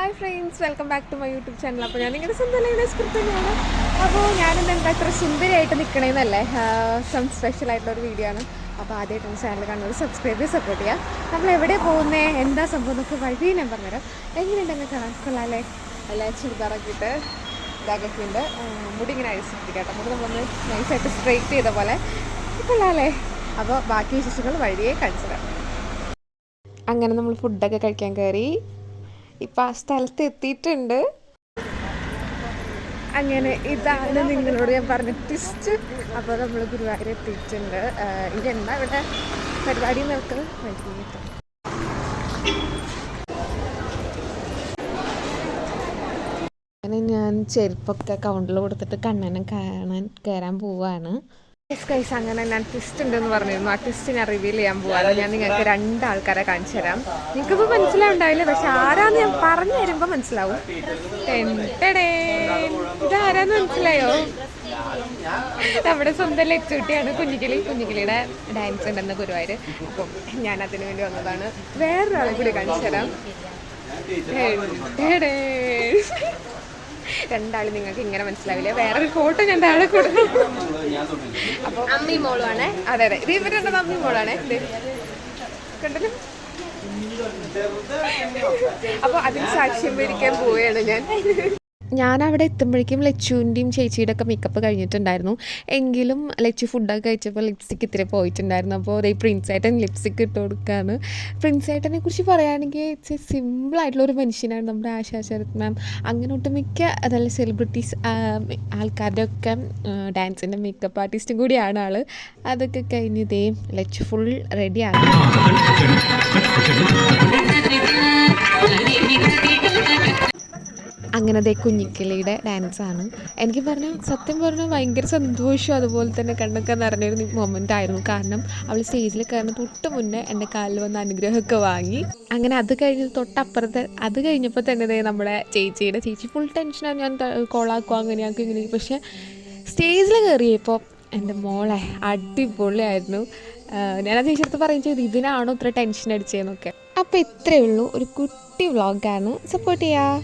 Hi friends welcome back to my YouTube channel അപ്പോൾ ഞാൻ നിങ്ങളുടെ സ്വന്തം ലൈനസ് തന്നെയാണ് അപ്പോൾ ഞാനിന്ന് എന്താ ഇത്ര സുന്ദരിയായിട്ട് നിൽക്കണേന്നല്ലേ സം സ്പെഷ്യൽ ആയിട്ടുള്ള ഒരു വീഡിയോ ആണ്. അപ്പോൾ ആദ്യമായിട്ടാണ് ചാനൽ കാണുന്നത്. സബ്സ്ക്രൈബ് ചെയ്ത് സപ്പോർട്ട് ചെയ്യുക നമ്മൾ എവിടെ പോകുന്നേ എന്താ സംഭവം എന്നൊക്കെ വഴി ഞാൻ പറഞ്ഞുതരാം. എങ്ങനെയുണ്ടെന്ന് കാണാൻ? കൊള്ളാല്ലേ? അല്ല ചുരിദാറാക്കിയിട്ട് ഇതാക്കിയിട്ടുണ്ട്. ഉണ്ട് മുടി ഇങ്ങനെ അഴിച്ചിട്ട് കേട്ടോ. മുടി നമ്മളൊന്ന് നൈസായിട്ട് സ്ട്രെയിറ്റ് ചെയ്ത പോലെ. കൊള്ളാല്ലേ? അപ്പോൾ ബാക്കി വിശേഷങ്ങൾ വഴിയെ കാണിച്ചു തരാം അങ്ങനെ നമ്മൾ ഫുഡൊക്കെ കഴിക്കാൻ കയറി ഇപ്പം ആ സ്ഥലത്ത് എത്തിയിട്ടുണ്ട്. അങ്ങനെ ഇതാണ് നിങ്ങളോട് ഞാൻ പറഞ്ഞ ട്വിസ്റ്റ് അപ്പോൾ നമ്മൾ ഗുരുവായൂർ എത്തിയിട്ടുണ്ട്. ഇതെന്താ ഇനി എന്താ ഇവിടെ പരിപാടി നമുക്ക് വൈകിട്ട് അങ്ങനെ ഞാൻ ചെരുപ്പൊക്കെ കൗണ്ടറിൽ കൊടുത്തിട്ട് കണ്ണനെ കാണാൻ കയറാൻ പോവാണ്. ഗൈസ് അങ്ങനെ ഞാൻ ട്വിസ്റ്റ് ഉണ്ടെന്ന് പറഞ്ഞിരുന്നു. ആ ട്വിസ്റ്റ് ഞാൻ റിവീൽ ചെയ്യാൻ പോവാണ്. ഞാൻ നിങ്ങൾക്ക് രണ്ട് ആൾക്കാരെ കാണിച്ചു തരാം. നിങ്ങൾക്കിപ്പോൾ മനസ്സിലാവുണ്ടാവില്ല? പക്ഷെ ആരാന്ന് ഞാൻ പറഞ്ഞു തരുമ്പോൾ മനസ്സിലാവും. ഇതാരാന്ന് മനസ്സിലായോ? നമ്മുടെ സ്വന്തം ലച്ചുട്ടിയാണ് കുഞ്ഞിക്കിളി. കുഞ്ഞിക്കിളിയുടെ ഡാൻസ് ഉണ്ടെന്ന ഗുരുവായൂർ അപ്പം ഞാൻ അതിനു വേണ്ടി വന്നതാണ്. വേറൊരാളെ കൂടി കാണിച്ചു തരാം. രണ്ടാൾ നിങ്ങൾക്ക് ഇങ്ങനെ മനസ്സിലാവില്ല? വേറൊരു ഫോട്ടോ ഞാൻ താഴെ കൊടുക്കും അമ്മി മോളുമാണ് അതെ അതെ. ഇത് ഇവരുടെ അമ്മി മോളാണ്. കണ്ടല്ലോ? അപ്പോൾ അതിന് സാക്ഷ്യം വരിക്കാൻ പോവുകയാണ് ഞാൻ. ഞാൻ അവിടെ എത്തുമ്പോഴേക്കും ലച്ചുവിന്റെയും ചേച്ചിയുടെ ഒക്കെ മേക്കപ്പ് കഴിഞ്ഞിട്ടുണ്ടായിരുന്നു എങ്കിലും ലച്ചു ഫുഡൊക്കെ കഴിച്ചപ്പോൾ ലിപ്സ്റ്റിക്ക് ഇത്തിരി പോയിട്ടുണ്ടായിരുന്നു അപ്പോൾ അതേ പ്രിൻസ് ഐറ്റൻ ലിപ്സ്റ്റിക് ഇട്ട് കൊടുക്കുകയാണ് ഐറ്റനെ കുറിച്ച് പറയുകയാണെങ്കിൽ ഇറ്റ്സ് എ സിമ്പിളായിട്ടുള്ള ഒരു മനുഷ്യനാണ് നമ്മുടെ ആശാ ശരത് മാം അങ്ങനെ ഒട്ടുമിക്ക അതല്ല സെലിബ്രിറ്റീസ് ആൾക്കാരുടെ ഒക്കെ ഡാൻസിന്റെ മേക്കപ്പ് ആർട്ടിസ്റ്റും കൂടിയാണ് ആൾ അതൊക്കെ കഴിഞ്ഞ് ഇതേ ലച്ചു ഫുൾ റെഡിയാണ് അങ്ങനെ ദേ കുഞ്ഞിക്കിളിയുടെ ഡാൻസാണ് എനിക്ക് പറഞ്ഞാൽ സത്യം പറഞ്ഞാൽ ഭയങ്കര സന്തോഷവും അതുപോലെ തന്നെ കണ്ണൊക്കെ നിറഞ്ഞൊരു മൊമെന്റ് ആയിരുന്നു. കാരണം അവൾ സ്റ്റേജിൽ കയറുന്ന തൊട്ട് മുന്നേ എന്റെ കാലിൽ വന്ന അനുഗ്രഹമൊക്കെ വാങ്ങി. അങ്ങനെ അത് കഴിഞ്ഞ് തൊട്ടപ്പുറത്ത് അത് കഴിഞ്ഞപ്പോൾ തന്നെ ദേ നമ്മുടെ ചേച്ചിയുടെ ചേച്ചി ഫുൾ ടെൻഷനാണ് ഞാൻ കോളാക്കുക അങ്ങനെയാക്കും ഇങ്ങനെ പക്ഷേ സ്റ്റേജിൽ കയറിയപ്പോൾ എന്റെ മോളെ അടിപൊളിയായിരുന്നു. ഞാൻ ആ പറയും ചെയ്തു ഇതിനാണോ ഇത്ര ടെൻഷൻ അടിച്ചതെന്നൊക്കെ. അപ്പോൾ ഇത്രയേ ഉള്ളൂ. ഒരു കുട്ടി വ്ളോഗാണ് സപ്പോർട്ട് ചെയ്യുക